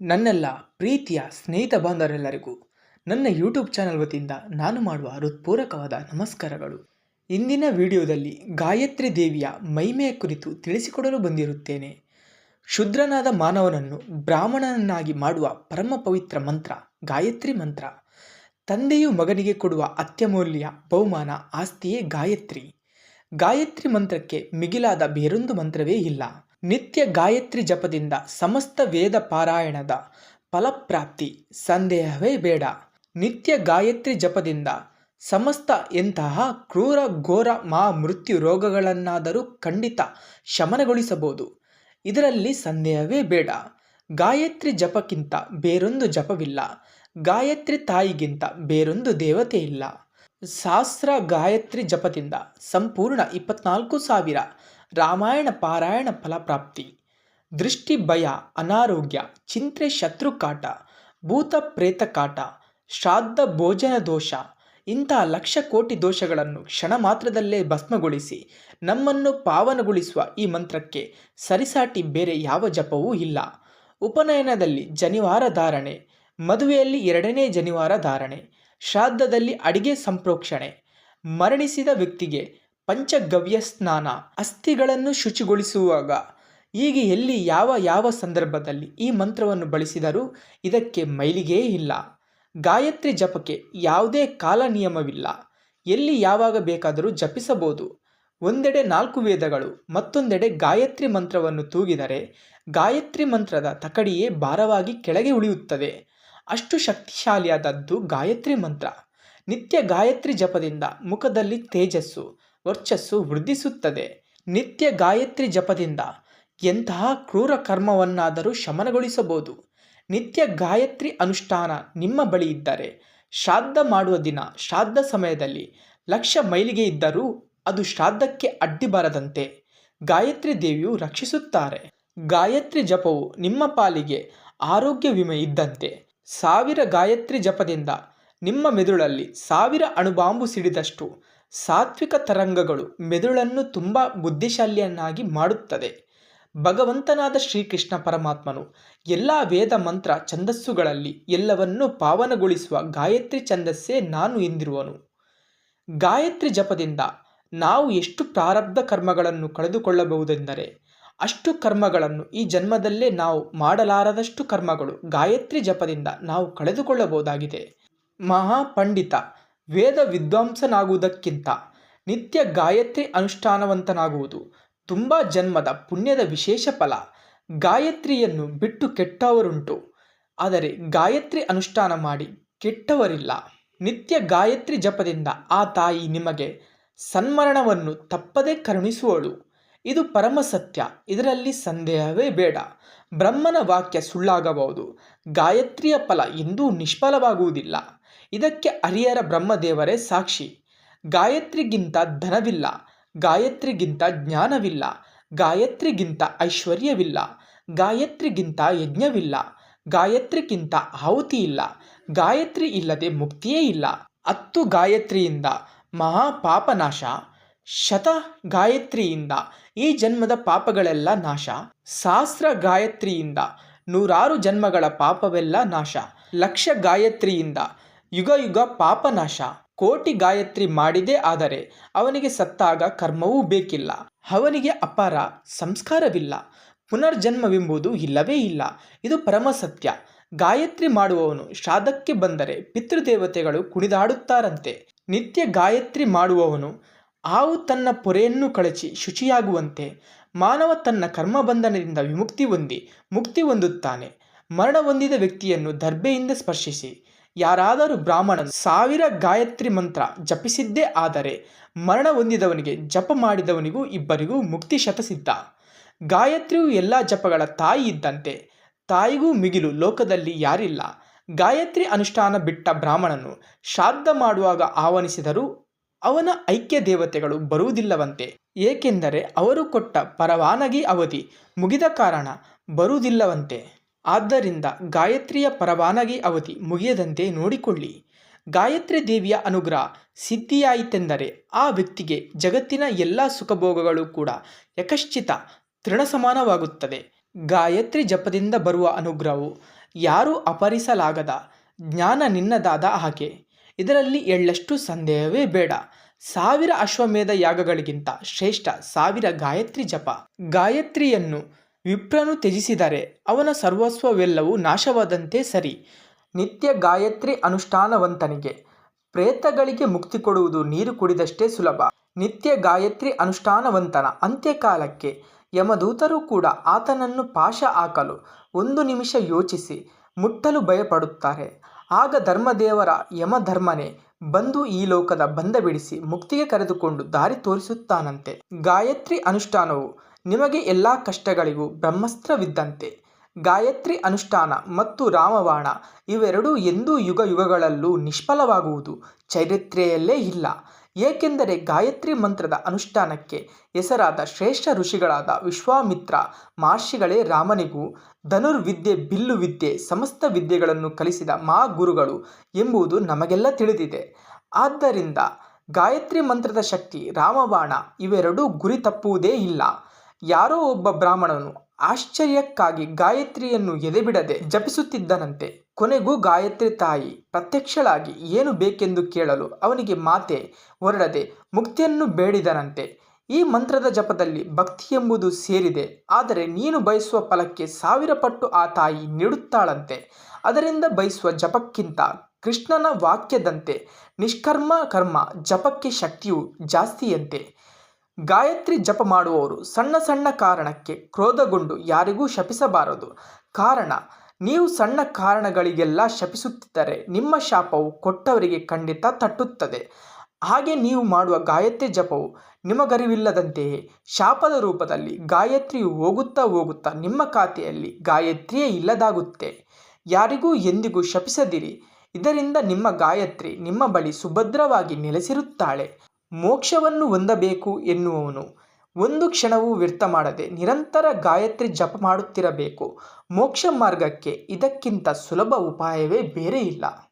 ನನ್ನೆಲ್ಲ ಪ್ರೀತಿಯ ಸ್ನೇಹಿತ ಬಾಂಧವರೆಲ್ಲರಿಗೂ ನನ್ನ ಯೂಟ್ಯೂಬ್ ಚಾನಲ್ ವತಿಯಿಂದ ನಾನು ಮಾಡುವ ಹೃತ್ಪೂರ್ವಕವಾದ ನಮಸ್ಕಾರಗಳು. ಇಂದಿನ ವಿಡಿಯೋದಲ್ಲಿ ಗಾಯತ್ರಿ ದೇವಿಯ ಮಹಿಮೆಯ ಕುರಿತು ತಿಳಿಸಿಕೊಡಲು ಬಂದಿರುತ್ತೇನೆ. ಶುದ್ರನಾದ ಮಾನವನನ್ನು ಬ್ರಾಹ್ಮಣನನ್ನಾಗಿ ಮಾಡುವ ಪರಮ ಪವಿತ್ರ ಮಂತ್ರ, ಗಾಯತ್ರಿ ಮಂತ್ರ. ತಂದೆಯು ಮಗನಿಗೆ ಕೊಡುವ ಅತ್ಯಮೂಲ್ಯ ಬಹುಮಾನ ಆಸ್ತಿಯೇ ಗಾಯತ್ರಿ. ಗಾಯತ್ರಿ ಮಂತ್ರಕ್ಕೆ ಮಿಗಿಲಾದ ಬೇರೊಂದು ಮಂತ್ರವೇ ಇಲ್ಲ. ನಿತ್ಯ ಗಾಯತ್ರಿ ಜಪದಿಂದ ಸಮಸ್ತ ವೇದ ಪಾರಾಯಣದ ಫಲಪ್ರಾಪ್ತಿ. ಸಂದೇಹವೇ ಬೇಡ. ನಿತ್ಯ ಗಾಯತ್ರಿ ಜಪದಿಂದ ಸಮಸ್ತ ಎಂತಹ ಕ್ರೂರ, ಘೋರ, ಮಾ ಮೃತ್ಯು ರೋಗಗಳನ್ನಾದರೂ ಖಂಡಿತ ಶಮನಗೊಳಿಸಬಹುದು. ಇದರಲ್ಲಿ ಸಂದೇಹವೇ ಬೇಡ. ಗಾಯತ್ರಿ ಜಪಕ್ಕಿಂತ ಬೇರೊಂದು ಜಪವಿಲ್ಲ. ಗಾಯತ್ರಿ ತಾಯಿಗಿಂತ ಬೇರೊಂದು ದೇವತೆ ಇಲ್ಲ ಸಹಸ್ರ ಗಾಯತ್ರಿ ಜಪದಿಂದ ಸಂಪೂರ್ಣ ಇಪ್ಪತ್ನಾಲ್ಕು ಸಾವಿರ ರಾಮಾಯಣ ಪಾರಾಯಣ ಫಲಪ್ರಾಪ್ತಿ. ದೃಷ್ಟಿ ಭಯ, ಅನಾರೋಗ್ಯ, ಚಿಂತೆ ಶತ್ರು ಕಾಟ ಭೂತ ಪ್ರೇತ ಕಾಟ, ಶ್ರಾದ್ದ ಭೋಜನ ದೋಷ ಇಂತಹ ಲಕ್ಷ ಕೋಟಿ ದೋಷಗಳನ್ನು ಕ್ಷಣ ಮಾತ್ರದಲ್ಲೇ ಭಸ್ಮಗೊಳಿಸಿ ನಮ್ಮನ್ನು ಪಾವನಗೊಳಿಸುವ ಈ ಮಂತ್ರಕ್ಕೆ ಸರಿಸಾಟಿ ಬೇರೆ ಯಾವ ಜಪವೂ ಇಲ್ಲ. ಉಪನಯನದಲ್ಲಿ ಜನಿವಾರ ಧಾರಣೆ, ಮದುವೆಯಲ್ಲಿ ಎರಡನೇ ಜನಿವಾರ ಧಾರಣೆ ಶ್ರಾದ್ದದಲ್ಲಿ ಅಡಿಗೆ ಸಂಪ್ರೋಕ್ಷಣೆ. ಮರಣಿಸಿದ ವ್ಯಕ್ತಿಗೆ ಪಂಚಗವ್ಯ ಸ್ನಾನ. ಅಸ್ಥಿಗಳನ್ನು ಶುಚಿಗೊಳಿಸುವಾಗ. ಹೀಗೆ ಎಲ್ಲಿ ಯಾವ ಯಾವ ಸಂದರ್ಭದಲ್ಲಿ ಈ ಮಂತ್ರವನ್ನು ಬಳಸಿದರೂ ಇದಕ್ಕೆ ಮೈಲಿಗೆಯೇ ಇಲ್ಲ. ಗಾಯತ್ರಿ ಜಪಕ್ಕೆ ಯಾವುದೇ ಕಾಲ ನಿಯಮವಿಲ್ಲ. ಎಲ್ಲಿ ಯಾವಾಗ ಬೇಕಾದರೂ ಜಪಿಸಬಹುದು. ಒಂದೆಡೆ ನಾಲ್ಕು ವೇದಗಳು, ಮತ್ತೊಂದೆಡೆ ಗಾಯತ್ರಿ ಮಂತ್ರವನ್ನು ತೂಗಿದರೆ ಗಾಯತ್ರಿ ಮಂತ್ರದ ತಕಡಿಯೇ ಭಾರವಾಗಿ ಕೆಳಗೆ ಉಳಿಯುತ್ತದೆ. ಅಷ್ಟು ಶಕ್ತಿಶಾಲಿಯಾದದ್ದು ಗಾಯತ್ರಿ ಮಂತ್ರ. ನಿತ್ಯ ಗಾಯತ್ರಿ ಜಪದಿಂದ ಮುಖದಲ್ಲಿ ತೇಜಸ್ಸು, ವರ್ಚಸ್ಸು ವೃದ್ಧಿಸುತ್ತದೆ. ನಿತ್ಯ ಗಾಯತ್ರಿ ಜಪದಿಂದ ಎಂತಹ ಕ್ರೂರ ಕರ್ಮವನ್ನಾದರೂ ಶಮನಗೊಳಿಸಬಹುದು. ನಿತ್ಯ ಗಾಯತ್ರಿ ಅನುಷ್ಠಾನ ನಿಮ್ಮ ಬಳಿ ಇದ್ದರೆ, ಶ್ರಾದ್ದ ಮಾಡುವ ದಿನ ಶ್ರಾದ್ದ ಸಮಯದಲ್ಲಿ ಲಕ್ಷ ಮೈಲಿಗೆ ಇದ್ದರೂ ಅದು ಶ್ರಾದ್ದಕ್ಕೆ ಅಡ್ಡಿ ಬರದಂತೆ ಗಾಯತ್ರಿ ದೇವಿಯು ರಕ್ಷಿಸುತ್ತಾರೆ. ಗಾಯತ್ರಿ ಜಪವು ನಿಮ್ಮ ಪಾಲಿಗೆ ಆರೋಗ್ಯ ವಿಮೆ ಇದ್ದಂತೆ ಸಾವಿರ ಗಾಯತ್ರಿ ಜಪದಿಂದ ನಿಮ್ಮ ಮೆದುಳಲ್ಲಿ ಸಾವಿರ ಅಣುಬಾಂಬು ಸಿಡಿದಷ್ಟು ಸಾತ್ವಿಕ ತರಂಗಗಳು ಮೆದುಳನ್ನು ತುಂಬ ಬುದ್ಧಿಶಾಲಿಯನ್ನಾಗಿ ಮಾಡುತ್ತದೆ. ಭಗವಂತನಾದ ಶ್ರೀಕೃಷ್ಣ ಪರಮಾತ್ಮನು ಎಲ್ಲ ವೇದ ಮಂತ್ರ ಛಂದಸ್ಸುಗಳಲ್ಲಿ ಎಲ್ಲವನ್ನೂ ಪಾವನಗೊಳಿಸುವ ಗಾಯತ್ರಿ ಛಂದಸ್ಸೇ ನಾನು ಎಂದಿರುವನು. ಗಾಯತ್ರಿ ಜಪದಿಂದ ನಾವು ಎಷ್ಟು ಪ್ರಾರಬ್ಧ ಕರ್ಮಗಳನ್ನು ಕಳೆದುಕೊಳ್ಳಬಹುದೆಂದರೆ ಅಷ್ಟು ಕರ್ಮಗಳನ್ನು ಈ ಜನ್ಮದಲ್ಲೇ ನಾವು ಮಾಡಲಾರದಷ್ಟು ಕರ್ಮಗಳು ಗಾಯತ್ರಿ ಜಪದಿಂದ ನಾವು ಕಳೆದುಕೊಳ್ಳಬಹುದಾಗಿದೆ. ಮಹಾಪಂಡಿತ, ವೇದ ವಿದ್ವಾಂಸನಾಗುವುದಕ್ಕಿಂತ ನಿತ್ಯ ಗಾಯತ್ರಿ ಅನುಷ್ಠಾನವಂತನಾಗುವುದು ತುಂಬ ಜನ್ಮದ ಪುಣ್ಯದ ವಿಶೇಷ ಫಲ. ಗಾಯತ್ರಿಯನ್ನು ಬಿಟ್ಟು ಕೆಟ್ಟವರುಂಟು, ಆದರೆ ಗಾಯತ್ರಿ ಅನುಷ್ಠಾನ ಮಾಡಿ ಕೆಟ್ಟವರಿಲ್ಲ. ನಿತ್ಯ ಗಾಯತ್ರಿ ಜಪದಿಂದ ಆ ತಾಯಿ ನಿಮಗೆ ಸನ್ಮರಣವನ್ನು ತಪ್ಪದೇ ಕರುಣಿಸುವಳು. ಇದು ಪರಮ ಸತ್ಯ. ಇದರಲ್ಲಿ ಸಂದೇಹವೇ ಬೇಡ. ಬ್ರಹ್ಮನ ವಾಕ್ಯ ಸುಳ್ಳಾಗಬಹುದು. ಗಾಯತ್ರಿಯ ಫಲ ಎಂದೂ ನಿಷ್ಫಲವಾಗುವುದಿಲ್ಲ. ಇದಕ್ಕೆ ಅರಿಯರ ಬ್ರಹ್ಮದೇವರೇ ಸಾಕ್ಷಿ. ಗಾಯತ್ರಿಗಿಂತ ಧನವಿಲ್ಲ. ಗಾಯತ್ರಿಗಿಂತ ಜ್ಞಾನವಿಲ್ಲ. ಗಾಯತ್ರಿಗಿಂತ ಐಶ್ವರ್ಯವಿಲ್ಲ. ಗಾಯತ್ರಿಗಿಂತ ಯಜ್ಞವಿಲ್ಲ. ಗಾಯತ್ರಿಗಿಂತ ಆಹುತಿ ಇಲ್ಲ. ಗಾಯತ್ರಿ ಇಲ್ಲದೆ ಮುಕ್ತಿಯೇ ಇಲ್ಲ. ಹತ್ತು ಗಾಯತ್ರಿಯಿಂದ ಮಹಾಪಾಪನಾಶ ಶತ ಗಾಯತ್ರಿಯಿಂದ ಈ ಜನ್ಮದ ಪಾಪಗಳೆಲ್ಲ ನಾಶ. ಸಹಸ್ರ ಗಾಯತ್ರಿಯಿಂದ ನೂರಾರು ಜನ್ಮಗಳ ಪಾಪವೆಲ್ಲ ನಾಶ. ಲಕ್ಷ ಗಾಯತ್ರಿಯಿಂದ ಯುಗ ಯುಗ ಪಾಪನಾಶ ಕೋಟಿ ಗಾಯತ್ರಿ ಮಾಡಿದೆ ಆದರೆ ಅವನಿಗೆ ಸತ್ತಾಗ ಕರ್ಮವೂ ಬೇಕಿಲ್ಲ. ಅವನಿಗೆ ಅಪಾರ ಸಂಸ್ಕಾರವಿಲ್ಲ. ಪುನರ್ಜನ್ಮವೆಂಬುದು ಇಲ್ಲವೇ ಇಲ್ಲ. ಇದು ಪರಮ ಸತ್ಯ. ಗಾಯತ್ರಿ ಮಾಡುವವನು ಶ್ರಾದಕ್ಕೆ ಬಂದರೆ ಪಿತೃದೇವತೆಗಳು ಕುಣಿದಾಡುತ್ತಾರಂತೆ. ನಿತ್ಯ ಗಾಯತ್ರಿ ಮಾಡುವವನು ಹಾವು ತನ್ನ ಪೊರೆಯನ್ನು ಕಳಚಿ ಶುಚಿಯಾಗುವಂತೆ, ಮಾನವ ತನ್ನ ಕರ್ಮಬಂಧನದಿಂದ ವಿಮುಕ್ತಿ ಹೊಂದಿ ಮುಕ್ತಿ ಹೊಂದುತ್ತಾನೆ. ಮರಣ ಹೊಂದಿದ ವ್ಯಕ್ತಿಯನ್ನು ದರ್ಬೆಯಿಂದ ಸ್ಪರ್ಶಿಸಿ. ಯಾರಾದರೂ ಬ್ರಾಹ್ಮಣನು ಸಾವಿರ ಗಾಯತ್ರಿ ಮಂತ್ರ ಜಪಿಸಿದ್ದೇ ಆದರೆ ಮರಣ ಹೊಂದಿದವನಿಗೆ ಜಪ ಮಾಡಿದವನಿಗೂ ಇಬ್ಬರಿಗೂ ಮುಕ್ತಿ ಶತಸಿದ್ಧ ಗಾಯತ್ರಿಯು ಎಲ್ಲ ಜಪಗಳ ತಾಯಿ ಇದ್ದಂತೆ, ತಾಯಿಗೂ ಮಿಗಿಲು ಲೋಕದಲ್ಲಿ ಯಾರಿಲ್ಲ. ಗಾಯತ್ರಿ ಅನುಷ್ಠಾನ ಬಿಟ್ಟ ಬ್ರಾಹ್ಮಣನು ಶ್ರಾದ್ದ ಮಾಡುವಾಗ ಆಹ್ವಾನಿಸಿದರೂ ಅವನ ಐಕ್ಯ ದೇವತೆಗಳು ಬರುವುದಿಲ್ಲವಂತೆ. ಏಕೆಂದರೆ ಅವರು ಕೊಟ್ಟ ಪರವಾನಗಿ ಅವಧಿ ಮುಗಿದ ಕಾರಣ ಬರುವುದಿಲ್ಲವಂತೆ. ಆದ್ದರಿಂದ ಗಾಯತ್ರಿಯ ಪರವಾನಗಿ ಅವಧಿ ಮುಗಿಯದಂತೆ ನೋಡಿಕೊಳ್ಳಿ. ಗಾಯತ್ರಿ ದೇವಿಯ ಅನುಗ್ರಹ ಸಿದ್ಧಿಯಾಯಿತೆಂದರೆ ಆ ವ್ಯಕ್ತಿಗೆ ಜಗತ್ತಿನ ಎಲ್ಲ ಸುಖಭೋಗಗಳು ಕೂಡ ಯಕಶ್ಚಿತ ತೃಣಸಮಾನವಾಗುತ್ತದೆ. ಗಾಯತ್ರಿ ಜಪದಿಂದ ಬರುವ ಅನುಗ್ರಹವು ಯಾರೂ ಅಪಹರಿಸಲಾಗದ ಜ್ಞಾನ ನಿನ್ನದಾದ ಹಾಗೆ. ಇದರಲ್ಲಿ ಎಳ್ಳಷ್ಟು ಸಂದೇಹವೇ ಬೇಡ. ಸಾವಿರ ಅಶ್ವಮೇಧ ಯಾಗಗಳಿಗಿಂತ ಶ್ರೇಷ್ಠ ಸಾವಿರ ಗಾಯತ್ರಿ ಜಪ. ಗಾಯತ್ರಿಯನ್ನು ವಿಪ್ರನು ತ್ಯಜಿಸಿದರೆ ಅವನ ಸರ್ವಸ್ವವೆಲ್ಲವೂ ನಾಶವಾದಂತೆ ಸರಿ. ನಿತ್ಯ ಗಾಯತ್ರಿ ಅನುಷ್ಠಾನವಂತನಿಗೆ ಪ್ರೇತಗಳಿಗೆ ಮುಕ್ತಿ ಕೊಡುವುದು ನೀರು ಕುಡಿದಷ್ಟೇ ಸುಲಭ. ನಿತ್ಯ ಗಾಯತ್ರಿ ಅನುಷ್ಠಾನವಂತನ ಅಂತ್ಯಕಾಲಕ್ಕೆ ಯಮದೂತರು ಕೂಡ ಆತನನ್ನು ಪಾಶ ಹಾಕಲು ಒಂದು ನಿಮಿಷ ಯೋಚಿಸಿ ಮುಟ್ಟಲು ಭಯಪಡುತ್ತಾರೆ. ಆಗ ಧರ್ಮದೇವರ ಯಮಧರ್ಮನೇ ಬಂದು ಈ ಲೋಕದ ಬಂಧ ಬಿಡಿಸಿ ಮುಕ್ತಿಗೆ ಕರೆದುಕೊಂಡು ದಾರಿ ತೋರಿಸುತ್ತಾನಂತೆ. ಗಾಯತ್ರಿ ಅನುಷ್ಠಾನವು ನಿಮಗೆ ಎಲ್ಲ ಕಷ್ಟಗಳಿಗೂ ಬ್ರಹ್ಮಸ್ತ್ರವಿದ್ದಂತೆ. ಗಾಯತ್ರಿ ಅನುಷ್ಠಾನ ಮತ್ತು ರಾಮಬಾಣ ಇವೆರಡೂ ಎಂದೂ ಯುಗ ಯುಗಗಳಲ್ಲೂ ನಿಷ್ಫಲವಾಗುವುದು ಚರಿತ್ರೆಯಲ್ಲೇ ಇಲ್ಲ. ಏಕೆಂದರೆ ಗಾಯತ್ರಿ ಮಂತ್ರದ ಅನುಷ್ಠಾನಕ್ಕೆ ಹೆಸರಾದ ಶ್ರೇಷ್ಠ ಋಷಿಗಳಾದ ವಿಶ್ವಾಮಿತ್ರ ಮಹರ್ಷಿಗಳೇ ರಾಮನಿಗೂ ಧನುರ್ವಿದ್ಯೆ ಬಿಲ್ಲು ವಿದ್ಯೆ ಸಮಸ್ತ ವಿದ್ಯೆಗಳನ್ನು ಕಲಿಸಿದ ಮಾ ಗುರುಗಳು ಎಂಬುದು ನಮಗೆಲ್ಲ ತಿಳಿದಿದೆ. ಆದ್ದರಿಂದ ಗಾಯತ್ರಿ ಮಂತ್ರದ ಶಕ್ತಿ, ರಾಮಬಾಣ ಇವೆರಡೂ ಗುರಿ ತಪ್ಪುವುದೇ ಇಲ್ಲ. ಯಾರೋ ಒಬ್ಬ ಬ್ರಾಹ್ಮಣನು ಆಶ್ಚರ್ಯಕ್ಕಾಗಿ ಗಾಯತ್ರಿಯನ್ನು ಎದೆಬಿಡದೆ ಜಪಿಸುತ್ತಿದ್ದನಂತೆ. ಕೊನೆಗೂ ಗಾಯತ್ರಿ ತಾಯಿ, ಪ್ರತ್ಯಕ್ಷಳಾಗಿ ಏನು ಬೇಕೆಂದು ಕೇಳಲು ಅವನಿಗೆ ಮಾತೆ ಹೊರಡದೆ ಮುಕ್ತಿಯನ್ನು ಬೇಡಿದನಂತೆ. ಈ ಮಂತ್ರದ ಜಪದಲ್ಲಿ ಭಕ್ತಿ ಎಂಬುದು ಸೇರಿದೆ. ಆದರೆ ನೀನು ಬಯಸುವ ಫಲಕ್ಕೆ ಸಾವಿರ ಪಟ್ಟು ಆ ತಾಯಿ ನೀಡುತ್ತಾಳಂತೆ. ಅದರಿಂದ ಬಯಸುವ ಜಪಕ್ಕಿಂತ ಕೃಷ್ಣನ ವಾಕ್ಯದಂತೆ ನಿಷ್ಕರ್ಮ ಕರ್ಮ ಜಪಕ್ಕೆ ಶಕ್ತಿಯು ಜಾಸ್ತಿಯಂತೆ. ಗಾಯತ್ರಿ ಜಪ ಮಾಡುವವರು ಸಣ್ಣ ಸಣ್ಣ ಕಾರಣಕ್ಕೆ ಕ್ರೋಧಗೊಂಡು ಯಾರಿಗೂ ಶಪಿಸಬಾರದು. ಕಾರಣ ನೀವು ಸಣ್ಣ ಕಾರಣಗಳಿಗೆಲ್ಲ ಶಪಿಸುತ್ತಿದ್ದರೆ ನಿಮ್ಮ ಶಾಪವು ಕೊಟ್ಟವರಿಗೆ ಖಂಡಿತ ತಟ್ಟುತ್ತದೆ. ಹಾಗೆ ನೀವು ಮಾಡುವ ಗಾಯತ್ರಿ ಜಪವು ನಿಮಗರಿವಿಲ್ಲದಂತೆಯೇ ಶಾಪದ ರೂಪದಲ್ಲಿ ಗಾಯತ್ರಿಯು ಹೋಗುತ್ತಾ ಹೋಗುತ್ತಾ ನಿಮ್ಮ ಖಾತೆಯಲ್ಲಿ ಗಾಯತ್ರಿಯೇ ಇಲ್ಲದಾಗುತ್ತೆ. ಯಾರಿಗೂ ಎಂದಿಗೂ ಶಪಿಸದಿರಿ. ಇದರಿಂದ ನಿಮ್ಮ ಗಾಯತ್ರಿ ನಿಮ್ಮ ಬಳಿ ಸುಭದ್ರವಾಗಿ ನೆಲೆಸಿರುತ್ತಾಳೆ. ಮೋಕ್ಷವನ್ನು ಹೊಂದಬೇಕು ಎನ್ನುವವನು ಒಂದು ಕ್ಷಣವೂ ವ್ಯರ್ಥ ಮಾಡದೆ ನಿರಂತರ ಗಾಯತ್ರಿ ಜಪ ಮಾಡುತ್ತಿರಬೇಕು. ಮೋಕ್ಷ ಮಾರ್ಗಕ್ಕೆ ಇದಕ್ಕಿಂತ ಸುಲಭ ಉಪಾಯವೇ ಬೇರೆ ಇಲ್ಲ.